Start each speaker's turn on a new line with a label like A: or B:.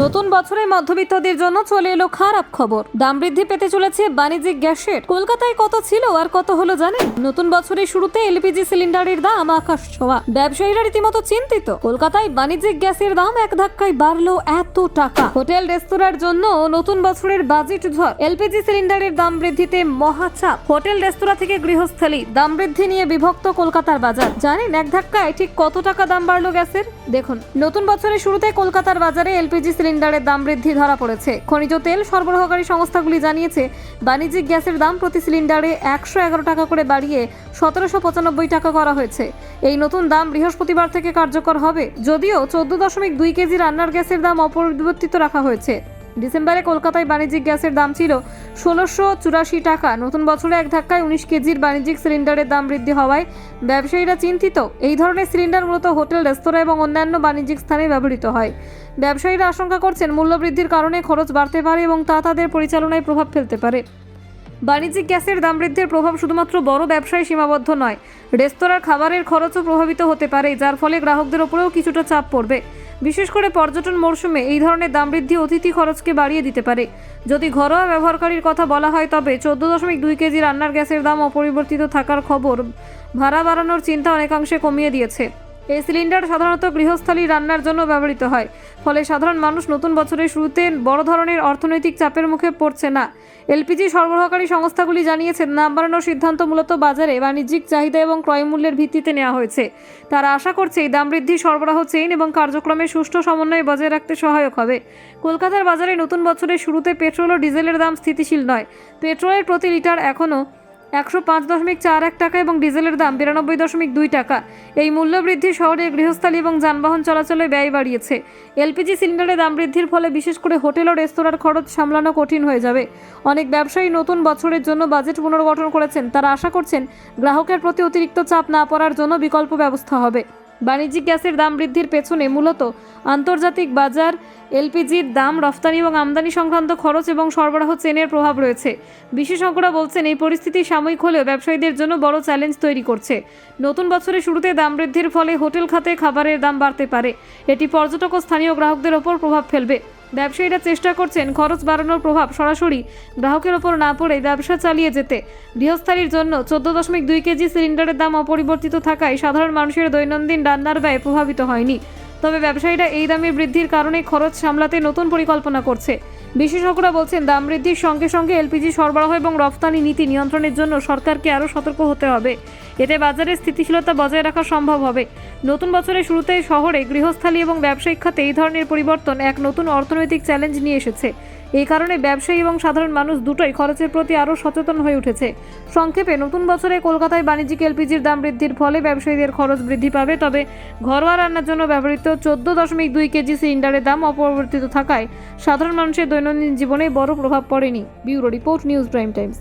A: নতুন বছরে মধ্যবিত্তদের জন্য চলে এলো খারাপ খবর। দাম বৃদ্ধি পেতে চলেছে বাণিজ্যিক গ্যাসের। কলকাতায় কত ছিল আর কত হলো জানেন? নতুন বছরের শুরুতে এলপিজি সিলিন্ডারের দাম আকাশ ছোঁয়া। ব্যবসায়ীরা রীতিমতো চিন্তিত। কলকাতায় বাণিজ্যিক গ্যাসের দাম এক ধাক্কায় বাড়লো এত টাকা। হোটেল রেস্তোরাঁর জন্য নতুন বছরের বাজেট ঝড়। এলপিজি সিলিন্ডারের দাম বৃদ্ধিতে মহাচাপ হোটেল, রেস্তোরাঁ থেকে গৃহস্থলী। দাম বৃদ্ধি নিয়ে বিভক্ত কলকাতার বাজার। জানেন এক ধাক্কায় ঠিক কত টাকা দাম বাড়লো গ্যাসের? দেখুন, নতুন বছরের শুরুতে কলকাতার বাজারে এলপিজি সিলিন্ডারের দাম বৃদ্ধি ধরা পড়েছে। খনিজ তেল সরবরাহকারী সংস্থাগুলি জানিয়েছে, বাণিজ্যিক গ্যাসের দাম প্রতি সিলিন্ডারে একশো এগারো টাকা করে বাড়িয়ে সতেরোশো পঁচানব্বই টাকা করা হয়েছে। এই নতুন দাম বৃহস্পতিবার থেকে কার্যকর হবে, যদিও চোদ্দ দশমিক দুই কেজি রান্নার গ্যাসের দাম অপরিবর্তিত রাখা হয়েছে। ডিসেম্বরে কলকাতায় বাণিজ্যিক গ্যাসের দাম ছিল ষোলোশো চুরাশি টাকা। নতুন বছরে এক ধাক্কায় উনিশ কেজির বাণিজ্যিক সিলিন্ডারের দাম বৃদ্ধি হওয়ায় ব্যবসায়ীরা চিন্তিত। এই ধরনের সিলিন্ডার মূলত হোটেল, রেস্তোরাঁ এবং অন্যান্য বাণিজ্যিক স্থানে ব্যবহৃত হয়। ব্যবসায়ীরা আশঙ্কা করছেন মূল্যবৃদ্ধির কারণে খরচ বাড়তে পারে এবং তা তাদের পরিচালনায় প্রভাব ফেলতে পারে। বাণিজ্যিক গ্যাসের দাম বৃদ্ধির প্রভাব শুধুমাত্র বড় ব্যবসায় সীমাবদ্ধ নয়, রেস্তোরাঁর খাবারের খরচও প্রভাবিত হতে পারে, যার ফলে গ্রাহকদের ওপরেও কিছুটা চাপ পড়বে। বিশেষ করে পর্যটন মরশুমে এই ধরনের দাম বৃদ্ধি অতিথি খরচকে বাড়িয়ে দিতে পারে। যদি ঘরোয়া ব্যবহারকারীর কথা বলা হয়, তবে চোদ্দ দশমিক দুই কেজি রান্নার গ্যাসের দাম অপরিবর্তিত থাকার খবর ভাড়া বাড়ানোর চিন্তা অনেকাংশে কমিয়ে দিয়েছে। এই সিলিন্ডার সাধারণত গৃহস্থালী রান্নার জন্য ব্যবহৃত হয়। ফলে সাধারণ মানুষ নতুন বছরের শুরুতে বড় ধরনের অর্থনৈতিক চাপের মুখে পড়ছে না। এলপিজি সরবরাহকারী সংস্থাগুলি জানিয়েছে দাম বাড়ানোর সিদ্ধান্ত মূলত বাজারে বাণিজ্যিক চাহিদা এবং ক্রয় মূল্যের ভিত্তিতে নেওয়া হয়েছে। তারা আশা করছে, এই দাম বৃদ্ধি, সরবরাহ চেইন এবং কার্যক্রমের সুষ্ঠু সমন্বয় বজায় রাখতে সহায়ক হবে। কলকাতার বাজারে নতুন বছরের শুরুতে পেট্রোল ও ডিজেলের দাম স্থিতিশীল নয়। পেট্রোলের প্রতি লিটার এখনও একশো পাঁচ দশমিক চার এক টাকা এবং ডিজেলের দাম বিরানব্বই দশমিক দুই টাকা। এই মূল্য বৃদ্ধি শহরে গৃহস্থালী এবং যানবাহন চলাচলে ব্যয় বাড়িয়েছে। এলপিজি সিলিন্ডারের দাম বৃদ্ধির ফলে বিশেষ করে হোটেল ও রেস্তোরাঁর খরচ সামলানো কঠিন হয়ে যাবে। অনেক ব্যবসায়ী নতুন বছরের জন্য বাজেট পুনর্গঠন করেছেন। তারা আশা করছেন, গ্রাহকের প্রতি অতিরিক্ত চাপ না পড়ার জন্য বিকল্প ব্যবস্থা হবে। বাণিজ্যিক গ্যাসের দাম বৃদ্ধির পেছনে মূলত আন্তর্জাতিক বাজার, এলপিজির দাম, রফতানি এবং আমদানি সংক্রান্ত খরচ এবং সরবরাহ চেনের প্রভাব রয়েছে। বিশেষজ্ঞরা বলছেন, এই পরিস্থিতি সাময়িক হলেও ব্যবসায়ীদের জন্য বড় চ্যালেঞ্জ তৈরি করছে। নতুন বছরের শুরুতে দাম বৃদ্ধির ফলে হোটেল খাতে খাবারের দাম বাড়তে পারে। এটি পর্যটক ও স্থানীয় গ্রাহকদের ওপর প্রভাব ফেলবে। ব্যবসায়ীরা চেষ্টা করছেন খরচ বাড়ানোর প্রভাব সরাসরি গ্রাহকের ওপর না পড়ে ব্যবসা চালিয়ে যেতে। গৃহস্থালীর জন্য চোদ্দ দশমিক দুই কেজি সিলিন্ডারের দাম অপরিবর্তিত থাকায় সাধারণ মানুষের দৈনন্দিন রান্নার ব্যয় প্রভাবিত হয়নি। তবে ব্যবসায়ীরা এই দামে বৃদ্ধির কারণে খরচ সামলাতে নতুন পরিকল্পনা করছে। বিশেষজ্ঞরা বলছেন, দাম বৃদ্ধির সঙ্গে সঙ্গে এলপিজি সরবরাহ এবং রফতানি নীতি নিয়ন্ত্রণের জন্য সরকারকে আরও সতর্ক হতে হবে। এতে বাজারে স্থিতিশীলতা বজায় রাখা সম্ভব হবে। নতুন বছরের শুরুতে শহরে গৃহস্থালী এবং ব্যবসায়িক খাতে এই ধরনের পরিবর্তন এক নতুন অর্থনৈতিক চ্যালেঞ্জ নিয়ে এসেছে। এই কারণে ব্যবসায়ী এবং সাধারণ মানুষ দুটোই খরচের প্রতি আরও সচেতন হয়ে উঠেছে। সংক্ষেপে, নতুন বছরে কলকাতায় বাণিজ্যিক এলপিজির দাম বৃদ্ধির ফলে ব্যবসায়ীদের খরচ বৃদ্ধি পাবে, তবে ঘরোয়া রান্নার জন্য ব্যবহৃত চোদ্দ দশমিক দুই কেজি সিলিন্ডারের দাম অপরিবর্তিত থাকায় সাধারণ মানুষের দৈনন্দিন জীবনে বড় প্রভাব পড়েনি। Bureau report, News Prime Times.